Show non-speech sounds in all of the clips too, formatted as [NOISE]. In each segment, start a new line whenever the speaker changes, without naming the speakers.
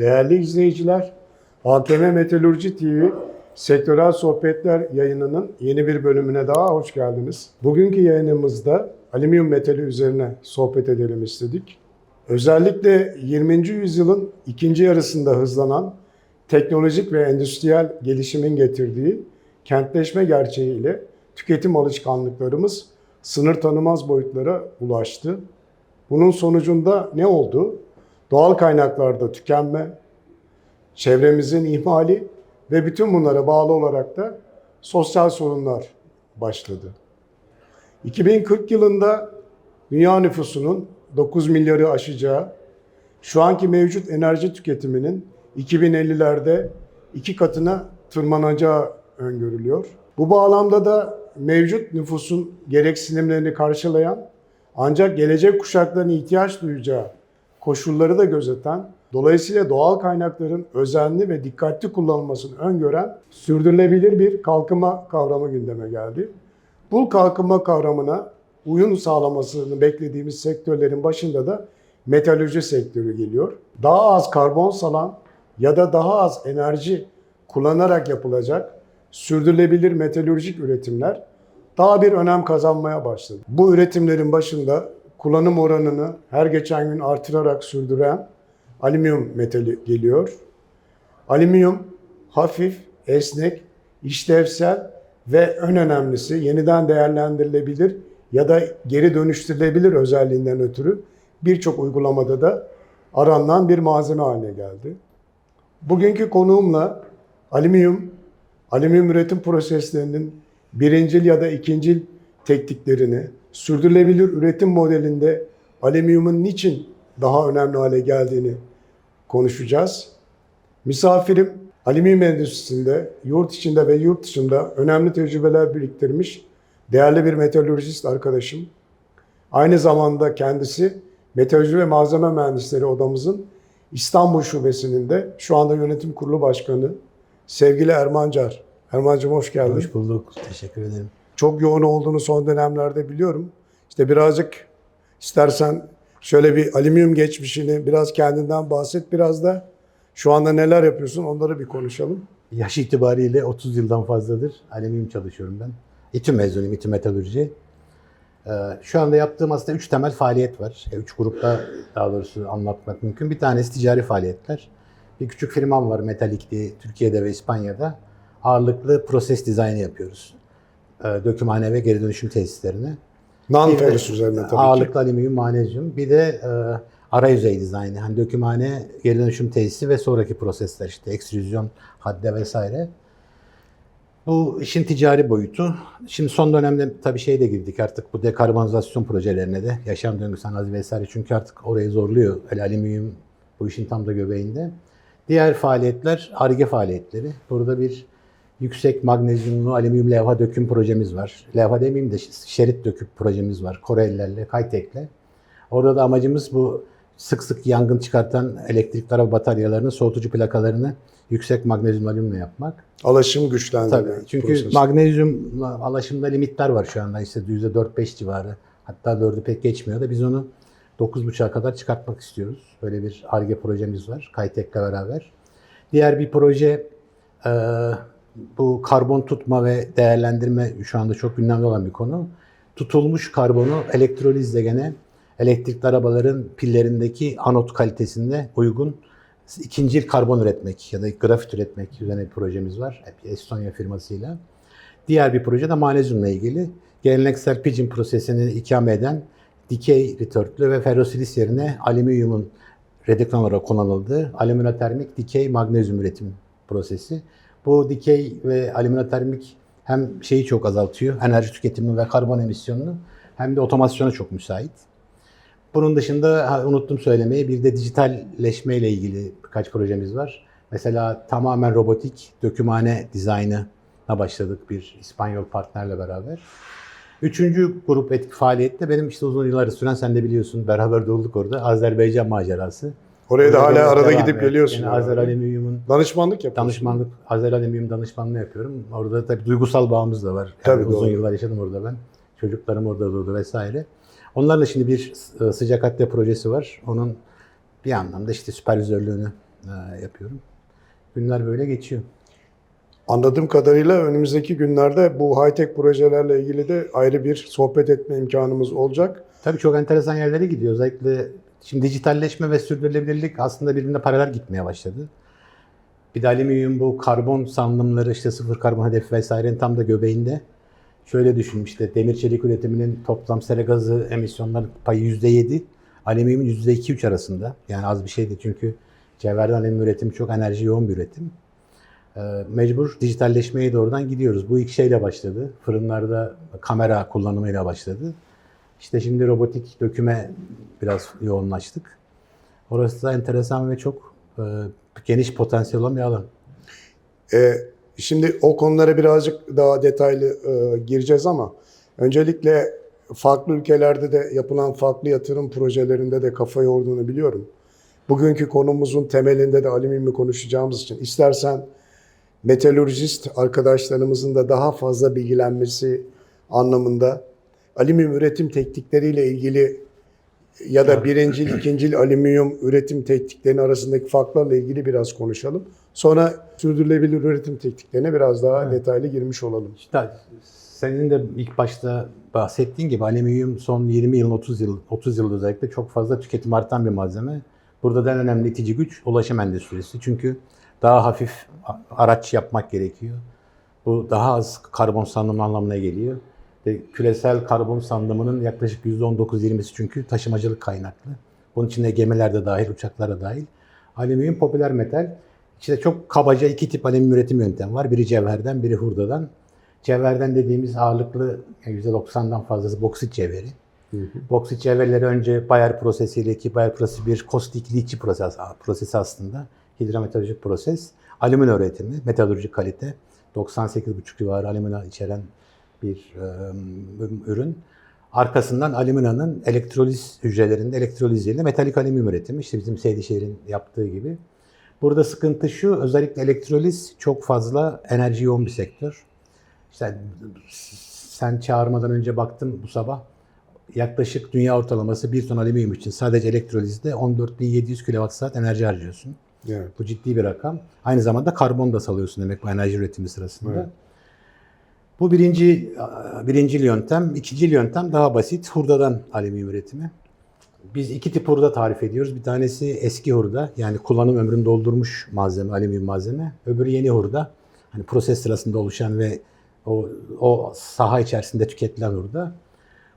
Değerli izleyiciler, AKM Meteoroloji TV Sektörel Sohbetler yayınının yeni bir bölümüne daha hoş geldiniz. Bugünkü yayınımızda alüminyum metali üzerine sohbet edelim istedik. Özellikle 20. yüzyılın ikinci yarısında hızlanan teknolojik ve endüstriyel gelişimin getirdiği kentleşme gerçeğiyle tüketim alışkanlıklarımız sınır tanımaz boyutlara ulaştı. Bunun sonucunda ne oldu? Doğal kaynaklarda tükenme, çevremizin ihmali ve bütün bunlara bağlı olarak da sosyal sorunlar başladı. 2040 yılında dünya nüfusunun 9 milyarı aşacağı, şu anki mevcut enerji tüketiminin 2050'lerde iki katına tırmanacağı öngörülüyor. Bu bağlamda da mevcut nüfusun gereksinimlerini karşılayan ancak gelecek kuşakların ihtiyaç duyacağı koşulları da gözeten, dolayısıyla doğal kaynakların özenli ve dikkatli kullanılmasını öngören sürdürülebilir bir kalkınma kavramı gündeme geldi. Bu kalkınma kavramına uyum sağlamasını beklediğimiz sektörlerin başında da metalurji sektörü geliyor. Daha az karbon salan ya da daha az enerji kullanarak yapılacak sürdürülebilir metalürjik üretimler daha bir önem kazanmaya başladı. Bu üretimlerin başında kullanım oranını her geçen gün artırarak sürdüren alüminyum metali geliyor. Alüminyum hafif, esnek, işlevsel ve en önemlisi yeniden değerlendirilebilir ya da geri dönüştürülebilir özelliğinden ötürü birçok uygulamada da aranılan bir malzeme haline geldi. Bugünkü konuğumla alüminyum, alüminyum üretim proseslerinin birincil ya da ikincil tekniklerini, sürdürülebilir üretim modelinde alüminyumun niçin daha önemli hale geldiğini konuşacağız. Misafirim alüminyum endüstrisinde yurt içinde ve yurt dışında önemli tecrübeler biriktirmiş değerli bir metalürjist arkadaşım. Aynı zamanda kendisi Meteoroloji ve Malzeme Mühendisleri Odamızın İstanbul Şubesi'nin de şu anda yönetim kurulu başkanı sevgili Erman Car. Erman'cığım hoş geldin.
Hoş bulduk. Teşekkür ederim.
Çok yoğun olduğunu son dönemlerde biliyorum. İşte birazcık istersen şöyle bir alüminyum geçmişini biraz kendinden bahset. Biraz da şu anda neler yapıyorsun onları bir konuşalım.
Yaş itibariyle 30 yıldan fazladır alüminyum çalışıyorum ben. İTÜ mezunuyum, İTÜ Metalürji. Ee, Şu anda yaptığım aslında 3 temel faaliyet var. 3 grupta daha doğrusu anlatmak mümkün. Bir tanesi ticari faaliyetler. Bir küçük firmam var Metalik diye Türkiye'de ve İspanya'da. Ağırlıklı proses dizaynı yapıyoruz. Ee, Dökümhane ve geri dönüşüm tesislerine.
Non-ferrous üzerine tabii ki.
Ağırlıklı alüminyum, manezyum. Bir de e, ara yüzey dizaynı. Hani dökümhane, geri dönüşüm tesisi ve sonraki prosesler işte ekstrüzyon, hadde vesaire. Bu işin ticari boyutu. Şimdi son dönemde tabii şey de girdik artık bu dekarbonizasyon projelerine de. Yaşam döngüsü analizi vesaire. Çünkü artık orayı zorluyor. El alüminyum bu işin tam da göbeğinde. Diğer faaliyetler ARGE faaliyetleri. Burada bir yüksek magnezyumlu alüminyum levha döküm projemiz var. Levha demeyeyim de şerit döküm projemiz var. Korelilerle, Kaytek'le. Orada da amacımız bu sık sık yangın çıkartan elektrikli araba bataryalarının soğutucu plakalarını yüksek magnezyum alüminyumla yapmak.
Alaşım güçlendirme.
Tabii. Çünkü
prosesi.
magnezyum alaşımda limitler var şu anda. İşte %4-5 civarı. Hatta 4'ü pek geçmiyor da biz onu 9.5'a kadar çıkartmak istiyoruz. Böyle bir ARGE projemiz var. Kaytek'le beraber. Diğer bir proje e, bu karbon tutma ve değerlendirme şu anda çok gündemde olan bir konu. Tutulmuş karbonu elektrolizle gene elektrikli arabaların pillerindeki anot kalitesinde uygun ikincil karbon üretmek ya da grafit üretmek üzerine bir projemiz var. Estonya firmasıyla. Diğer bir proje de manezyumla ilgili. Geleneksel pigeon prosesini ikame eden dikey retörtlü ve ferrosilis yerine alüminyumun redüktan olarak kullanıldığı alüminotermik dikey magnezyum üretim prosesi. Bu dikey ve alüminotermik hem şeyi çok azaltıyor, enerji tüketimini ve karbon emisyonunu hem de otomasyona çok müsait. Bunun dışında unuttum söylemeyi bir de dijitalleşme ile ilgili birkaç projemiz var. Mesela tamamen robotik dökümhane dizaynına başladık bir İspanyol partnerle beraber. Üçüncü grup etki faaliyette benim işte uzun yıllar süren sen de biliyorsun beraber de olduk orada Azerbaycan macerası.
Oraya da hala arada gidip geliyorsun.
Yani. Azer Alüminyum'un
Danışmanlık yapıyorsun.
danışmanlık, Azer Alüminyum danışmanlığı yapıyorum. Orada tabii duygusal bağımız da var. Yani
Tabii,
uzun
doğru.
yıllar yaşadım orada ben. Çocuklarım orada doğdu vesaire. Onlarla şimdi bir e, sıcak hadde projesi var. Onun bir anlamda işte süpervizörlüğünü e, yapıyorum. Günler böyle geçiyor.
Anladığım kadarıyla önümüzdeki günlerde bu high-tech projelerle ilgili de ayrı bir sohbet etme imkanımız olacak.
Tabii çok enteresan yerlere gidiyor. Özellikle şimdi dijitalleşme ve sürdürülebilirlik aslında birbirine paralel gitmeye başladı. Bir de alüminyum bu karbon salınımları işte sıfır karbon hedef vesairenin tam da göbeğinde. Şöyle düşün işte demir çelik üretiminin toplam sera gazı emisyonları payı %7, alüminyumun %2-3 arasında. Yani az bir şey değil çünkü cevherden alüminyum üretimi çok enerji yoğun bir üretim. Ee, mecbur dijitalleşmeye doğrudan gidiyoruz. Bu ilk şeyle başladı. Fırınlarda kamera kullanımıyla başladı. İşte şimdi robotik döküme biraz yoğunlaştık. Orası da enteresan ve çok e, geniş potansiyel olan bir alan.
Ee, şimdi o konulara birazcık daha detaylı e, gireceğiz ama öncelikle farklı ülkelerde de yapılan farklı yatırım projelerinde de kafa yorduğunu biliyorum. Bugünkü konumuzun temelinde de alüminyumu konuşacağımız için istersen metalürjist arkadaşlarımızın da daha fazla bilgilenmesi anlamında alüminyum üretim teknikleriyle ilgili ya da birincil, ikincil alüminyum üretim tekniklerinin arasındaki farklarla ilgili biraz konuşalım. Sonra sürdürülebilir üretim tekniklerine biraz daha
Evet.
detaylı girmiş olalım.
İşte senin de ilk başta bahsettiğin gibi alüminyum son 20 yıl, 30 yıl, 30 yıl özellikle çok fazla tüketim artan bir malzeme. Burada da en önemli itici güç ulaşım endüstrisi. Çünkü daha hafif araç yapmak gerekiyor. Bu daha az karbon salınımı anlamına geliyor. Ve küresel karbon salınımının yaklaşık %19-20'si çünkü taşımacılık kaynaklı. Bunun içinde gemiler de dahil, uçaklar da dahil. Alüminyum popüler metal. İşte çok kabaca iki tip alüminyum üretim yöntemi var. Biri cevherden, biri hurdadan. Cevherden dediğimiz ağırlıklı yani %90'dan fazlası boksit cevheri. Boksit cevherleri önce Bayer prosesiyle ki Bayer prosesi bir kostik liçi proses, prosesi aslında. Hidrometalürjik proses. Alüminyum üretimi, metalürjik kalite. 98,5 civarı alüminyum içeren bir e, ürün. Arkasından alüminyonun elektroliz hücrelerinde elektroliziyle metalik alüminyum üretimi. İşte bizim Seydişehir'in yaptığı gibi. Burada sıkıntı şu, özellikle elektroliz çok fazla enerji yoğun bir sektör. İşte sen çağırmadan önce baktım bu sabah. Yaklaşık dünya ortalaması bir ton alüminyum için sadece elektrolizde 14.700 kWh enerji harcıyorsun.
Evet.
Bu ciddi bir rakam. Aynı zamanda karbon da salıyorsun demek bu enerji üretimi sırasında.
Evet.
Bu birinci birinci yöntem. İkinci yöntem daha basit. Hurdadan alüminyum üretimi. Biz iki tip hurda tarif ediyoruz. Bir tanesi eski hurda. Yani kullanım ömrünü doldurmuş malzeme, alüminyum malzeme. Öbürü yeni hurda. Hani proses sırasında oluşan ve o, o saha içerisinde tüketilen hurda.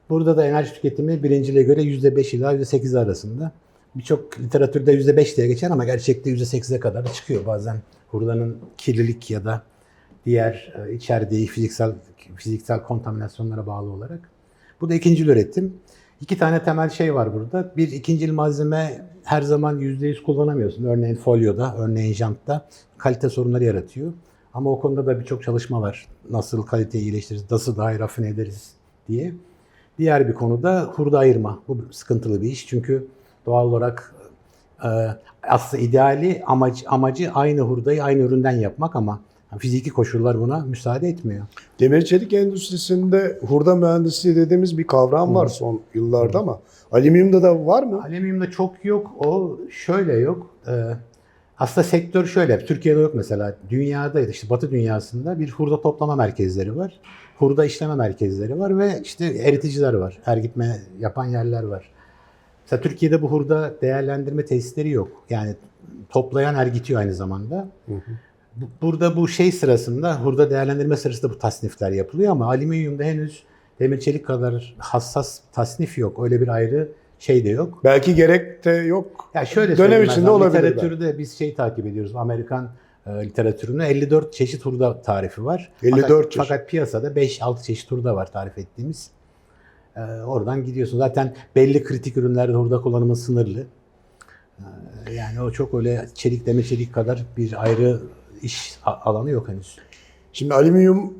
Burada da enerji tüketimi birinciliğe göre %5 ila %8 arasında. Birçok literatürde %5 diye geçer ama gerçekte %8'e kadar da çıkıyor. Bazen hurdanın kirlilik ya da diğer e, içerdiği fiziksel fiziksel kontaminasyonlara bağlı olarak. Bu da ikinci üretim. İki tane temel şey var burada. Bir ikincil malzeme her zaman %100 kullanamıyorsun. Örneğin folyoda, örneğin jantta kalite sorunları yaratıyor. Ama o konuda da birçok çalışma var. Nasıl kaliteyi iyileştiririz, nasıl daha iyi rafine ederiz diye. Diğer bir konuda hurda ayırma. Bu sıkıntılı bir iş çünkü doğal olarak e, aslında ideali amacı, amacı aynı hurdayı aynı üründen yapmak ama fiziki koşullar buna müsaade etmiyor.
Demir çelik endüstrisinde hurda mühendisliği dediğimiz bir kavram var son yıllarda ama alüminyumda da var mı?
Alüminyumda çok yok. O şöyle yok. Ee, aslında sektör şöyle. Türkiye'de yok mesela. Dünyada işte Batı dünyasında bir hurda toplama merkezleri var. Hurda işleme merkezleri var ve işte eriticiler var. Ergitme yapan yerler var. Mesela Türkiye'de bu hurda değerlendirme tesisleri yok. Yani toplayan ergitiyor aynı zamanda. Bu- Burada bu şey sırasında, hurda değerlendirme sırasında bu tasnifler yapılıyor ama alüminyumda henüz demir çelik kadar hassas tasnif yok. Öyle bir ayrı şey de yok.
Belki gerek de yok.
Ya şöyle
Dönem içinde
mesela,
olabilir
Literatürde biz şey takip ediyoruz. Amerikan e, literatüründe 54 çeşit hurda tarifi var.
54
fakat,
çeşit.
Fakat piyasada 5-6 çeşit hurda var tarif ettiğimiz. E, oradan gidiyorsun. Zaten belli kritik ürünlerde hurda kullanımı sınırlı. E, yani o çok öyle çelik demir çelik kadar bir ayrı iş alanı yok henüz.
Şimdi alüminyum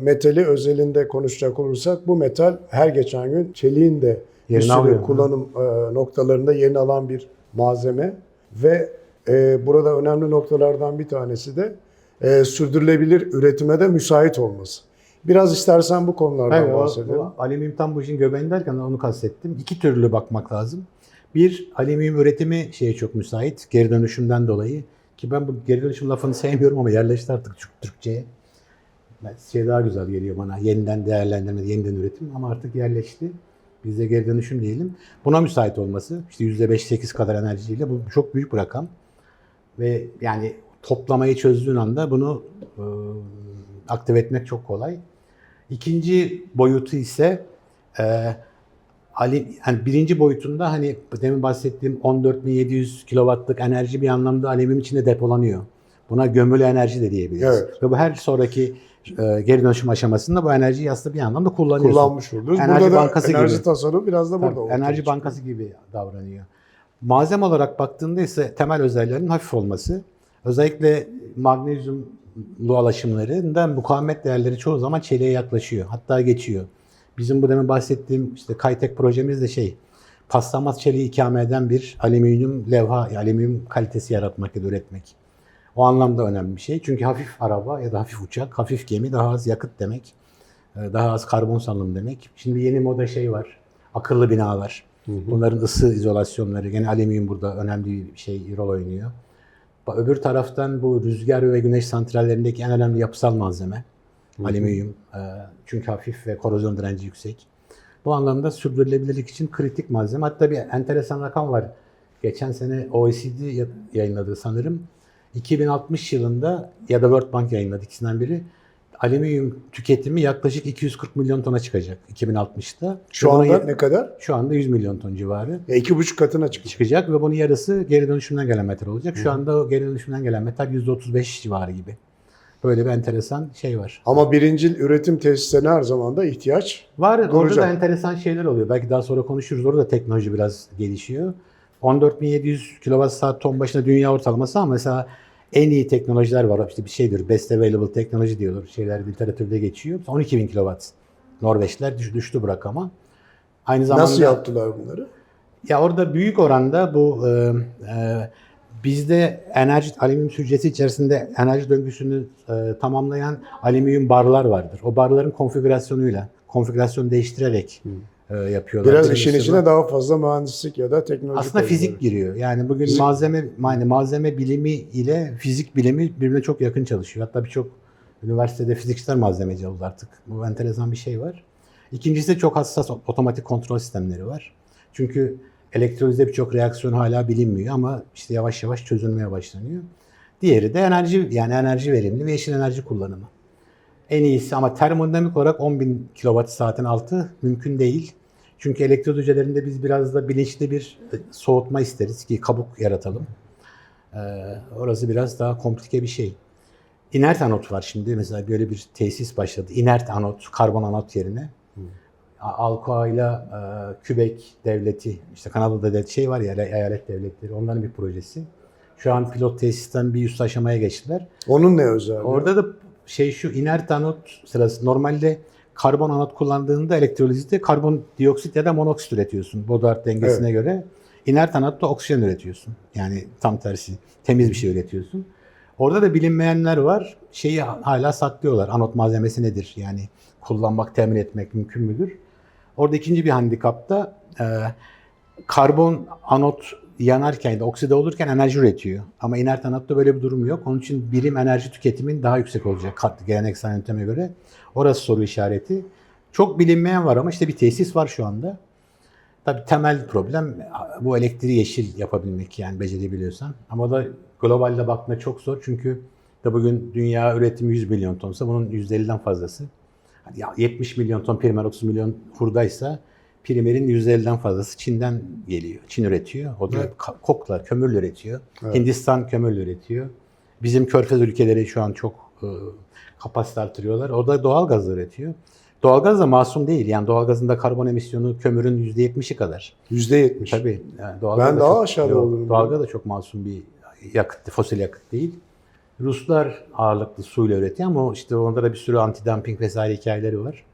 metali özelinde konuşacak olursak bu metal her geçen gün çeliğin de bir sürü kullanım e, noktalarında yerini alan bir malzeme ve e, burada önemli noktalardan bir tanesi de e, sürdürülebilir üretime de müsait olması. Biraz istersen bu konulardan
Hayır, o,
bahsedelim.
o alüminyum tam bu işin göbeğini derken onu kastettim. İki türlü bakmak lazım. Bir, alüminyum üretimi şeye çok müsait. Geri dönüşümden dolayı. Ki ben bu geri dönüşüm lafını sevmiyorum ama yerleşti artık Türk- Türkçe'ye. Şey daha güzel geliyor bana. Yeniden değerlendirme, yeniden üretim ama artık yerleşti. Biz de geri dönüşüm diyelim. Buna müsait olması, işte %5-8 kadar enerjiyle bu çok büyük bir rakam. Ve yani toplamayı çözdüğün anda bunu e, aktive etmek çok kolay. İkinci boyutu ise e, Ali, yani birinci boyutunda hani demin bahsettiğim 14.700 kW'lık enerji bir anlamda alüminyum içinde depolanıyor. Buna gömülü enerji de diyebiliriz.
Evet.
Ve bu her sonraki e, geri dönüşüm aşamasında bu enerjiyi aslında bir anlamda kullanıyorsun.
Kullanmış oluyoruz.
Enerji
burada da
bankası
enerji
gibi.
tasarrufu biraz da burada.
Tabii, enerji
çıkıyor.
bankası gibi davranıyor. Malzeme olarak baktığında ise temel özelliklerinin hafif olması. Özellikle magnezyumlu alaşımlarında mukavemet değerleri çoğu zaman çeliğe yaklaşıyor. Hatta geçiyor. Bizim bu demin bahsettiğim işte Kaytek projemiz de şey paslanmaz çeliği ikame eden bir alüminyum levha, alüminyum kalitesi yaratmak ya da üretmek. O anlamda önemli bir şey. Çünkü hafif araba ya da hafif uçak, hafif gemi daha az yakıt demek. Ee, Daha az karbon salınımı demek. Şimdi yeni moda şey var. Akıllı binalar. Bunların ısı izolasyonları, gene alüminyum burada önemli bir şey rol oynuyor. Öbür taraftan bu rüzgar ve güneş santrallerindeki en önemli yapısal malzeme alüminyum. Ee, Çünkü hafif ve korozyon direnci yüksek. Bu anlamda sürdürülebilirlik için kritik malzeme. Hatta bir enteresan rakam var. Geçen sene OECD ya- yayınladığı sanırım. 2060 yılında ya da World Bank yayınladı ikisinden biri. Alüminyum tüketimi yaklaşık 240 milyon tona çıkacak 2060'ta.
Şu
Ve
anda ne kadar?
şu anda 100 milyon ton civarı
Ya iki buçuk katına çıkacak.
çıkacak ve bunun yarısı geri dönüşümden gelen metal olacak. Şu anda o geri dönüşümden gelen metal %35 civarı gibi. Böyle bir enteresan şey var.
Ama birincil üretim tesislerine her zaman da ihtiyaç.
Var orada
Duracak.
da enteresan şeyler oluyor. Belki daha sonra konuşuruz. Orada teknoloji biraz gelişiyor. 14.700 kWh ton başına dünya ortalaması ama mesela en iyi teknolojiler var. İşte bir şeydir. Best available teknoloji diyorlar. Şeyler literatürde geçiyor. 12.000 kW. Norveçler düş- düştü bu rakama. Aynı zamanda
Nasıl yaptılar bunları?
Ya orada büyük oranda bu e, e, bizde enerji alüminyum hücresi içerisinde enerji döngüsünü e, tamamlayan alüminyum barlar vardır. O barların konfigürasyonuyla, konfigürasyon değiştirerek e, yapıyorlar.
Biraz işin içine daha fazla mühendislik ya da teknoloji
aslında fizik giriyor. Yani bugün
Fizik-
malzeme yani malzeme bilimi ile fizik bilimi birbirine çok yakın çalışıyor. Hatta birçok üniversitede fizikçiler malzemeci oldu artık. Bu enteresan bir şey var. İkincisi çok hassas otomatik kontrol sistemleri var. Çünkü elektrolizde birçok reaksiyon hala bilinmiyor ama işte yavaş yavaş çözülmeye başlanıyor. Diğeri de enerji yani enerji verimli ve yeşil enerji kullanımı. En iyisi ama termodinamik olarak 10.000 kWh saatin altı mümkün değil. Çünkü elektrot hücrelerinde biz biraz da bilinçli bir e, soğutma isteriz ki kabuk yaratalım. Ee, orası biraz daha komplike bir şey. İnert anot var şimdi. Mesela böyle bir tesis başladı. İnert anot, karbon anot yerine. A- Alcoa ile e, Kübek devleti, işte Kanada'da da şey var ya eyalet devletleri, onların bir projesi. Şu an pilot tesisten bir üst aşamaya geçtiler.
Onun ne özelliği?
Orada da şey şu inert anot sırası normalde karbon anot kullandığında elektrolizde karbon dioksit ya da monoksit üretiyorsun Baudard dengesine göre. İnert anotta oksijen üretiyorsun. Yani tam tersi temiz bir şey üretiyorsun. Orada da bilinmeyenler var. Şeyi hala saklıyorlar. Anot malzemesi nedir? Yani kullanmak, temin etmek mümkün müdür? Orada ikinci bir handikap da e, karbon anot yanarken de okside olurken enerji üretiyor. Ama inert anotta böyle bir durum yok. Onun için birim enerji tüketimin daha yüksek olacak geleneksel yönteme göre. Orası soru işareti. Çok bilinmeyen var ama işte bir tesis var şu anda. Tabii temel problem bu elektriği yeşil yapabilmek yani becerebiliyorsan. Ama da globalde baktığında çok zor çünkü de bugün dünya üretimi 100 milyon tonsa bunun %50'den fazlası. Hani ya 70 milyon ton primer 30 milyon hurdaysa primerin %50'den fazlası Çin'den geliyor. Çin üretiyor. O da
Evet.
kokla, kömürle üretiyor.
Evet.
Hindistan kömürle üretiyor. Bizim körfez ülkeleri şu an çok e, kapasite artırıyorlar. O da doğal gaz üretiyor. Doğalgaz da masum değil. Yani doğalgazın da karbon emisyonu kömürün %70'i kadar.
Yüzde yetmiş.
Tabii. Yani doğalgaz
Ben
da
daha
çok-
aşağıda olurum.
Doğalgaz da çok masum bir yakıt, fosil yakıt değil. Ruslar ağırlıklı suyla üretiyor ama işte onda da bir sürü antidumping vesaire hikayeleri var.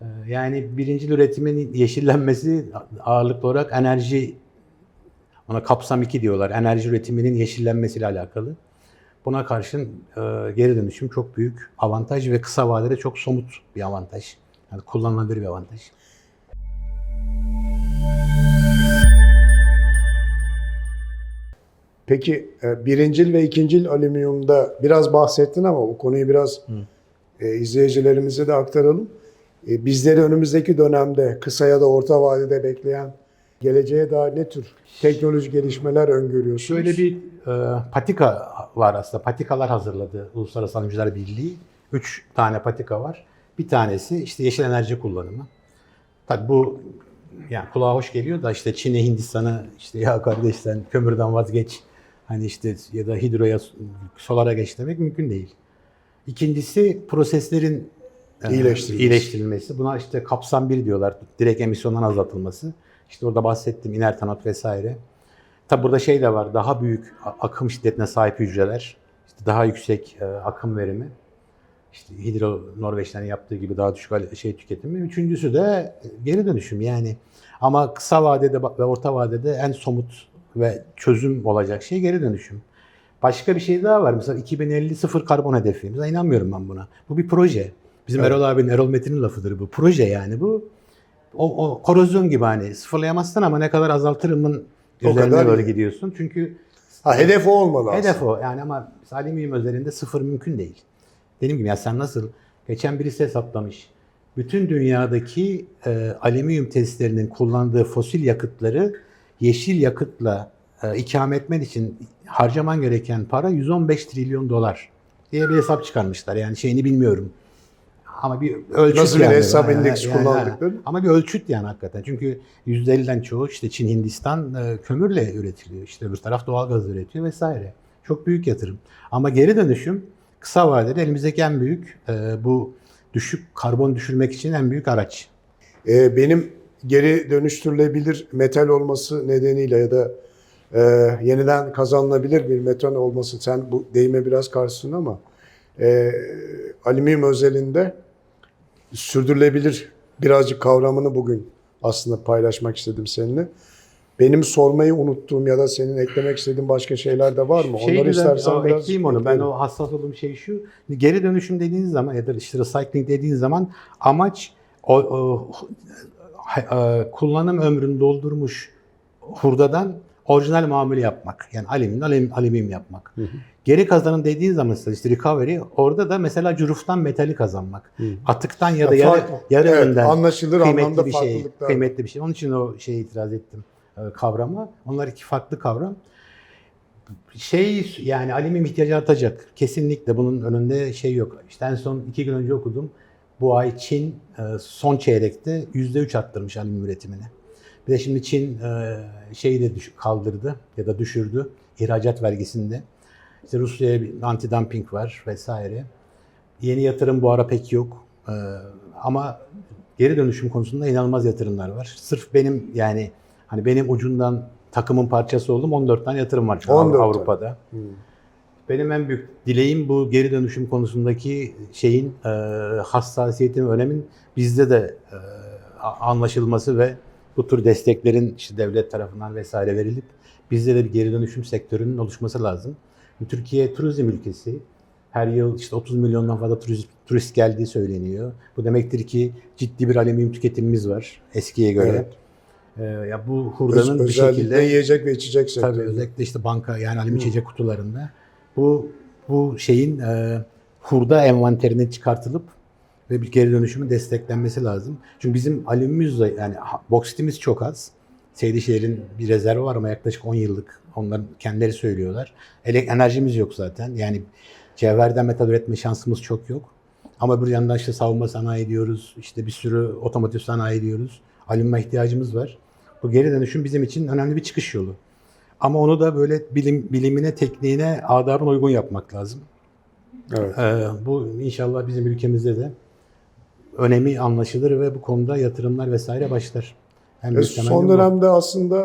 Ee, Yani birincil üretimin yeşillenmesi ağırlıklı olarak enerji, ona kapsam 2 diyorlar, enerji üretiminin yeşillenmesiyle alakalı. Buna karşın e, geri dönüşüm çok büyük avantaj ve kısa vadede çok somut bir avantaj. Yani kullanılabilir bir avantaj.
Peki e, birincil ve ikincil alüminyumda biraz bahsettin ama o konuyu biraz e, izleyicilerimize de aktaralım. E, bizleri önümüzdeki dönemde kısa ya da orta vadede bekleyen geleceğe dair ne tür teknolojik gelişmeler öngörüyorsunuz?
Şöyle bir e, patika var aslında. Patikalar hazırladı Uluslararası Alıcılar Birliği. Üç tane patika var. Bir tanesi işte yeşil enerji kullanımı. Tabii bu yani kulağa hoş geliyor da işte Çin'e Hindistan'a işte ya kardeş sen kömürden vazgeç hani işte ya da hidroya solara geç demek mümkün değil. İkincisi proseslerin e,
İyileştirilmesi.
iyileştirilmesi. Buna işte kapsam 1 diyorlar. Direkt emisyondan azaltılması. İşte orada bahsettim inert anot vesaire. Tabi burada şey de var. Daha büyük akım şiddetine sahip hücreler. işte daha yüksek e, akım verimi. İşte hidro Norveç'ten yaptığı gibi daha düşük şey tüketimi. Üçüncüsü de geri dönüşüm yani. Ama kısa vadede ve orta vadede en somut ve çözüm olacak şey geri dönüşüm. Başka bir şey daha var. Mesela 2050 sıfır karbon hedefi. Mesela inanmıyorum ben buna. Bu bir proje. Bizim
Evet.
Erol abinin, Erol Metin'in lafıdır bu. Proje yani bu. O, o korozyon gibi hani sıfırlayamazsın ama ne kadar azaltırımın üzerine böyle gidiyorsun. Çünkü
Ha, hedef o olmalı aslında.
Hedef o. Yani ama alüminyum özelinde sıfır mümkün değil. Dediğim gibi ya sen nasıl geçen birisi hesaplamış. Bütün dünyadaki e, alüminyum tesislerinin kullandığı fosil yakıtları yeşil yakıtla e, ikame etmen için harcaman gereken para 115 trilyon dolar diye bir hesap çıkarmışlar. Yani şeyini bilmiyorum. Ama bir ölçüt
Nasıl bir
yani.
hesap
Ha,
endeksi
yani,
kullandıkları?
Ama bir ölçüt yani hakikaten. Çünkü %50'den çoğu işte Çin, Hindistan e, kömürle üretiliyor. İşte öbür taraf doğalgaz üretiyor vesaire. Çok büyük yatırım. Ama geri dönüşüm kısa vadede elimizdeki en büyük e, bu düşük karbon düşürmek için en büyük araç.
Ee, benim geri dönüştürülebilir metal olması nedeniyle ya da e, yeniden kazanılabilir bir metal olması sen bu deyime biraz karşısın ama e, alüminyum özelinde sürdürülebilir birazcık kavramını bugün aslında paylaşmak istedim seninle. Benim sormayı unuttuğum ya da senin eklemek istediğin başka şeyler de var mı?
Şey
Onları
güzel,
istersen
o,
biraz
ekleyeyim onu. Ben o hassas olduğum şey şu. Geri dönüşüm dediğiniz zaman ya da işte recycling dediğiniz zaman amaç o, o kullanım ömrünü doldurmuş hurdadan orijinal mamul yapmak. Yani alüminyum, alüminyum, alüminyum yapmak. Geri kazanım dediğin zaman işte recovery orada da mesela cüruftan metali kazanmak. Atıktan ya da
Ya
yarı, yarı
evet,
önden
anlaşılır anlamda
kıymetli bir şey.
farklılıklar.
Kıymetli bir şey. Onun için o şeye itiraz ettim e, kavrama. Onlar iki farklı kavram. Şey yani alüminyum ihtiyacı artacak. Kesinlikle bunun önünde şey yok. İşte en son iki gün önce okudum. Bu ay Çin e, son çeyrekte %3 arttırmış alüminyum üretimini. Bir de şimdi Çin e, şeyi de kaldırdı ya da düşürdü ihracat vergisinde. İşte Rusya'ya bir anti-dumping var vesaire. Yeni yatırım bu ara pek yok. Ee, ama geri dönüşüm konusunda inanılmaz yatırımlar var. Sırf benim yani hani benim ucundan takımın parçası oldum 14 tane yatırım var şu an
14 tane.
Avrupa'da. Benim en büyük dileğim bu geri dönüşüm konusundaki şeyin e, hassasiyetin önemin bizde de e, anlaşılması ve bu tür desteklerin işte devlet tarafından vesaire verilip bizde de bir geri dönüşüm sektörünün oluşması lazım. Türkiye turizm ülkesi. Her yıl işte 30 milyondan fazla turist, turist geldiği söyleniyor. Bu demektir ki ciddi bir alüminyum tüketimimiz var eskiye göre.
Evet.
Ee, ya bu
Öz-
hurdanın bir
özellikle
şekilde
yiyecek ve içecek
Tabii
sektörü.
özellikle işte banka yani alüminyum içecek kutularında bu bu şeyin e, hurda envanterinin çıkartılıp ve bir geri dönüşümün desteklenmesi lazım. Çünkü bizim alüminyumuz da yani boksitimiz çok az. Seydişehir'in bir rezervi var ama yaklaşık 10 yıllık. Onların kendileri söylüyorlar. Ele, enerjimiz yok zaten. Yani cevherden metal üretme şansımız çok yok. Ama bir yandan işte savunma sanayi diyoruz. işte bir sürü otomotiv sanayi diyoruz. Alüminyuma ihtiyacımız var. Bu geri dönüşüm bizim için önemli bir çıkış yolu. Ama onu da böyle bilim, bilimine, tekniğine, adabına uygun yapmak lazım.
Evet.
Ee, bu inşallah bizim ülkemizde de önemi anlaşılır ve bu konuda yatırımlar vesaire başlar. En
E, son
bu.
dönemde aslında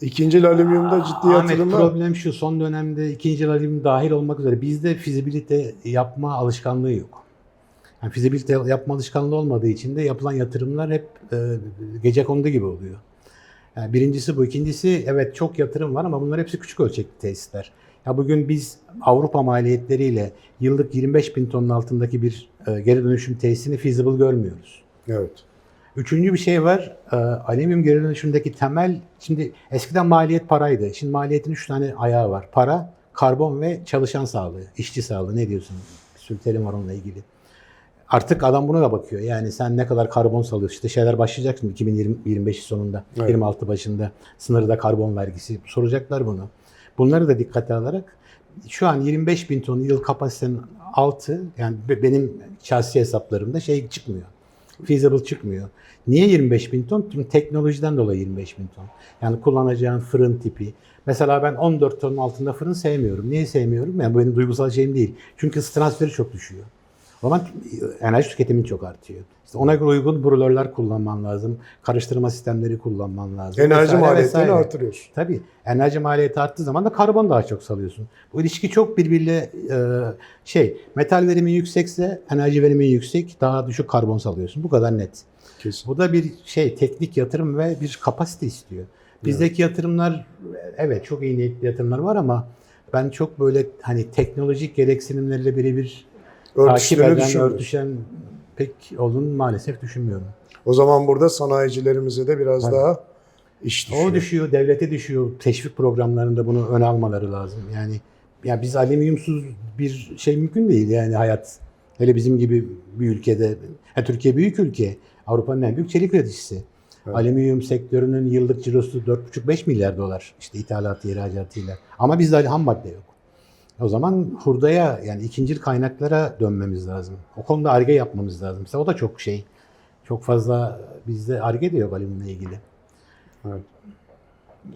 e, ikinci alüminyumda ciddi
Ahmet
yatırımlar.
problem şu son dönemde ikinci alüminyum dahil olmak üzere bizde fizibilite yapma alışkanlığı yok. Yani fizibilite yapma alışkanlığı olmadığı için de yapılan yatırımlar hep e, gece kondu gibi oluyor. Yani birincisi bu. ikincisi evet çok yatırım var ama bunlar hepsi küçük ölçekli tesisler. Ya bugün biz Avrupa maliyetleriyle yıllık 25 bin tonun altındaki bir e, geri dönüşüm tesisini feasible görmüyoruz.
Evet.
Üçüncü bir şey var. Ee, alüminyum geri dönüşümdeki temel, şimdi eskiden maliyet paraydı. Şimdi maliyetin üç tane ayağı var. Para, karbon ve çalışan sağlığı, işçi sağlığı. Ne diyorsun? Bir sürü terim var onunla ilgili. Artık adam buna da bakıyor. Yani sen ne kadar karbon salıyorsun? İşte şeyler başlayacak şimdi 2025 sonunda,
Evet.
26 başında sınırda karbon vergisi. Soracaklar bunu. Bunları da dikkate alarak şu an 25 bin ton yıl kapasitenin altı yani be- benim şahsi hesaplarımda şey çıkmıyor. Feasible çıkmıyor. Niye 25 bin ton? Çünkü teknolojiden dolayı 25 bin ton. Yani kullanacağın fırın tipi. Mesela ben 14 tonun altında fırın sevmiyorum. Niye sevmiyorum? Yani bu benim duygusal şeyim değil. Çünkü transferi çok düşüyor. O zaman enerji tüketimin çok artıyor. İşte ona göre uygun brülörler kullanman lazım. Karıştırma sistemleri kullanman lazım.
Enerji
vesaire
maliyetlerini
vesaire.
artırıyorsun.
Tabii. Enerji maliyeti arttığı zaman da karbon daha çok salıyorsun. Bu ilişki çok birbiriyle e, şey, metal verimi yüksekse enerji verimi yüksek, daha düşük karbon salıyorsun. Bu kadar net.
Kesin.
Bu da bir şey, teknik yatırım ve bir kapasite istiyor. Bizdeki yatırımlar evet çok iyi niyetli yatırımlar var ama ben çok böyle hani teknolojik gereksinimlerle birebir takip eden, örtüşen pek olduğunu maalesef düşünmüyorum.
O zaman burada sanayicilerimize de biraz
Tabii.
daha iş düşüyor.
O düşüyor, devlete düşüyor. Teşvik programlarında bunu öne almaları lazım. Yani ya biz alüminyumsuz bir şey mümkün değil yani hayat. Hele bizim gibi bir ülkede, ha, Türkiye büyük ülke. Avrupa'nın en büyük çelik üreticisi.
Evet.
Alüminyum sektörünün yıllık cirosu 4,5-5 milyar dolar işte ithalatı, ihracatıyla. Ama bizde ham madde yok. O zaman hurdaya yani ikincil kaynaklara dönmemiz lazım. O konuda arge yapmamız lazım. Mesela o da çok şey. Çok fazla bizde arge de yok alüminyumla ilgili.
Evet.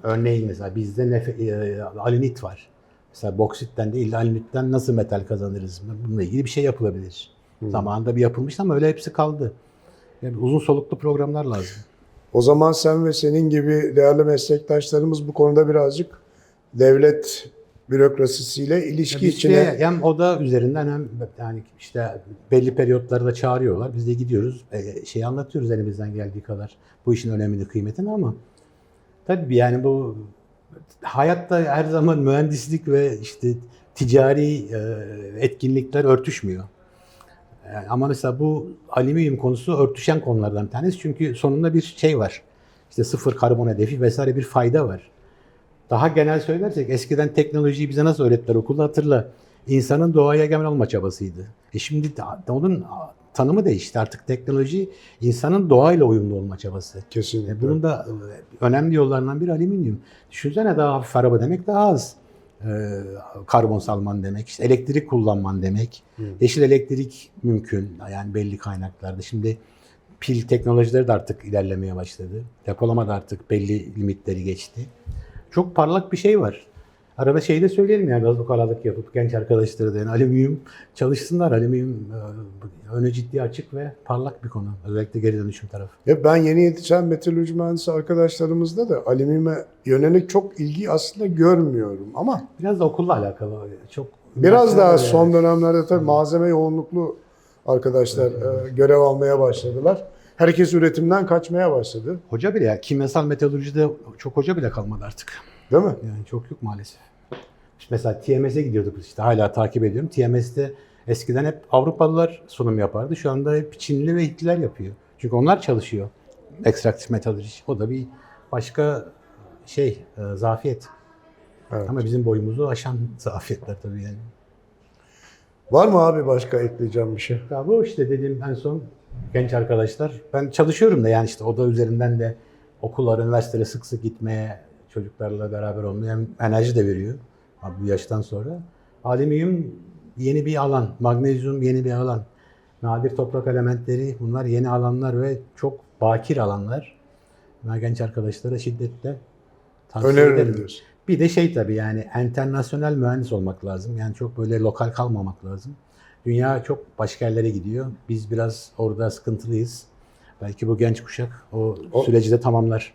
Örneğin mesela bizde nefe, e, alinit var. Mesela boksitten değil alinitten nasıl metal kazanırız? Bununla ilgili bir şey yapılabilir. Zamanında bir yapılmış ama öyle hepsi kaldı. Yani uzun soluklu programlar lazım.
O zaman sen ve senin gibi değerli meslektaşlarımız bu konuda birazcık devlet bürokrasisiyle ilişki
Bizde
içine
hem oda üzerinden hem yani işte belli periyotlarda çağırıyorlar. Biz de gidiyoruz. E, şey anlatıyoruz elimizden geldiği kadar. Bu işin önemini, kıymetini ama tabii yani bu hayatta her zaman mühendislik ve işte ticari e, etkinlikler örtüşmüyor. Yani ama mesela bu alüminyum konusu örtüşen konulardan bir tanesi. Çünkü sonunda bir şey var. İşte sıfır karbon hedefi vesaire bir fayda var. Daha genel söylersek eskiden teknolojiyi bize nasıl öğrettiler okulda hatırla. İnsanın doğaya egemen olma çabasıydı. E şimdi de- onun tanımı değişti. Artık teknoloji insanın doğayla uyumlu olma çabası.
kesinlikle.
E bunun da e, önemli yollarından biri alüminyum. Düşünsene daha hafif araba demek daha az e, karbon salman demek. İşte elektrik kullanman demek. Yeşil elektrik mümkün yani belli kaynaklarda. Şimdi pil teknolojileri de artık ilerlemeye başladı. Depolama da artık belli limitleri geçti. Çok parlak bir şey var. Arada şey de söyleyelim ya biraz ukalalık yapıp genç arkadaşlara da yani alüminyum çalışsınlar. Alüminyum e, önü ciddi açık ve parlak bir konu. Özellikle geri dönüşüm tarafı.
Hep ben yeni yetişen metalurji mühendisi arkadaşlarımızda da alüminyume yönelik çok ilgi aslında görmüyorum ama
Biraz da okulla alakalı. Çok
biraz daha
Yani.
son dönemlerde tabii malzeme yoğunluklu arkadaşlar e, görev almaya başladılar. Herkes üretimden kaçmaya başladı.
Hoca bile ya kimyasal metalurjide çok hoca bile kalmadı artık.
Değil mi?
Yani çok yok maalesef. İşte mesela TMS'e gidiyorduk işte hala takip ediyorum. TMS'te eskiden hep Avrupalılar sunum yapardı. Şu anda hep Çinli ve Hintliler yapıyor. Çünkü onlar çalışıyor. Ekstraktif metalurji. O da bir başka şey, e, zafiyet.
Evet.
Ama bizim boyumuzu aşan [LAUGHS] zafiyetler tabii yani.
Var mı abi başka ekleyeceğim bir şey?
Ya bu işte dediğim en son genç arkadaşlar. Ben çalışıyorum da yani işte oda üzerinden de okullara, üniversitelere sık sık gitmeye, çocuklarla beraber olmaya hem enerji de veriyor bu yaştan sonra. Alüminyum yeni bir alan, magnezyum yeni bir alan. Nadir toprak elementleri bunlar yeni alanlar ve çok bakir alanlar. Ben genç arkadaşlara şiddetle tavsiye
Öneririm
ederim.
diyorsun.
Bir de şey tabii yani internasyonel mühendis olmak lazım. Yani çok böyle lokal kalmamak lazım. Dünya çok başka yerlere gidiyor. Biz biraz orada sıkıntılıyız. Belki bu genç kuşak o,
O-
süreci de tamamlar.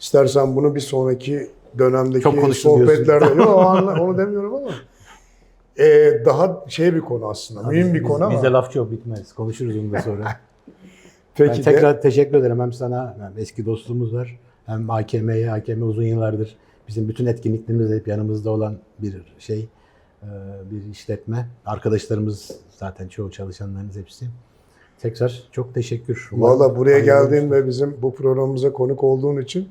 İstersen bunu bir sonraki dönemdeki
Çok
sohbetlerde, [LAUGHS] yok onu demiyorum ama e, daha şey bir konu aslında, mühim bir
Biz-
konu ama.
Bizde laf çok bitmez. Konuşuruz onu da sonra. [LAUGHS]
Peki
ben
de-
tekrar teşekkür ederim hem sana hem eski dostluğumuz var. Hem AKM'ye, AKM uzun yıllardır bizim bütün etkinliklerimizde hep yanımızda olan bir şey, bir işletme. Arkadaşlarımız zaten çoğu çalışanlarımız hepsi. Tekrar çok teşekkür.
Valla buraya geldiğin ve bizim bu programımıza konuk olduğun için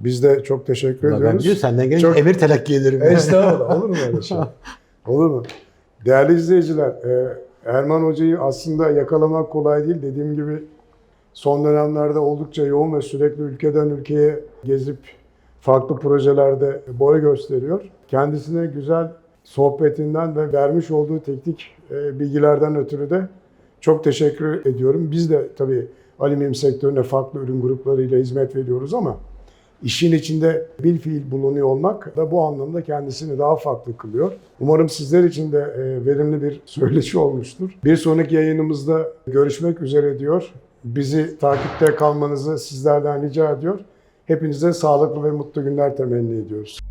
biz de çok teşekkür
Ulan Ben
ediyoruz.
diyor senden gelince
Çok-
emir telakki ederim.
Estağfurullah. Olur mu öyle şey? [LAUGHS] Olur mu? Değerli izleyiciler, e, Erman Hoca'yı aslında yakalamak kolay değil. Dediğim gibi son dönemlerde oldukça yoğun ve sürekli ülkeden ülkeye gezip farklı projelerde boy gösteriyor. Kendisine güzel sohbetinden ve vermiş olduğu teknik e, bilgilerden ötürü de çok teşekkür ediyorum. Biz de tabii alüminyum sektörüne farklı ürün gruplarıyla hizmet veriyoruz ama işin içinde bir fiil bulunuyor olmak da bu anlamda kendisini daha farklı kılıyor. Umarım sizler için de e, verimli bir söyleşi olmuştur. Bir sonraki yayınımızda görüşmek üzere diyor. Bizi takipte kalmanızı sizlerden rica ediyor. Hepinize sağlıklı ve mutlu günler temenni ediyoruz.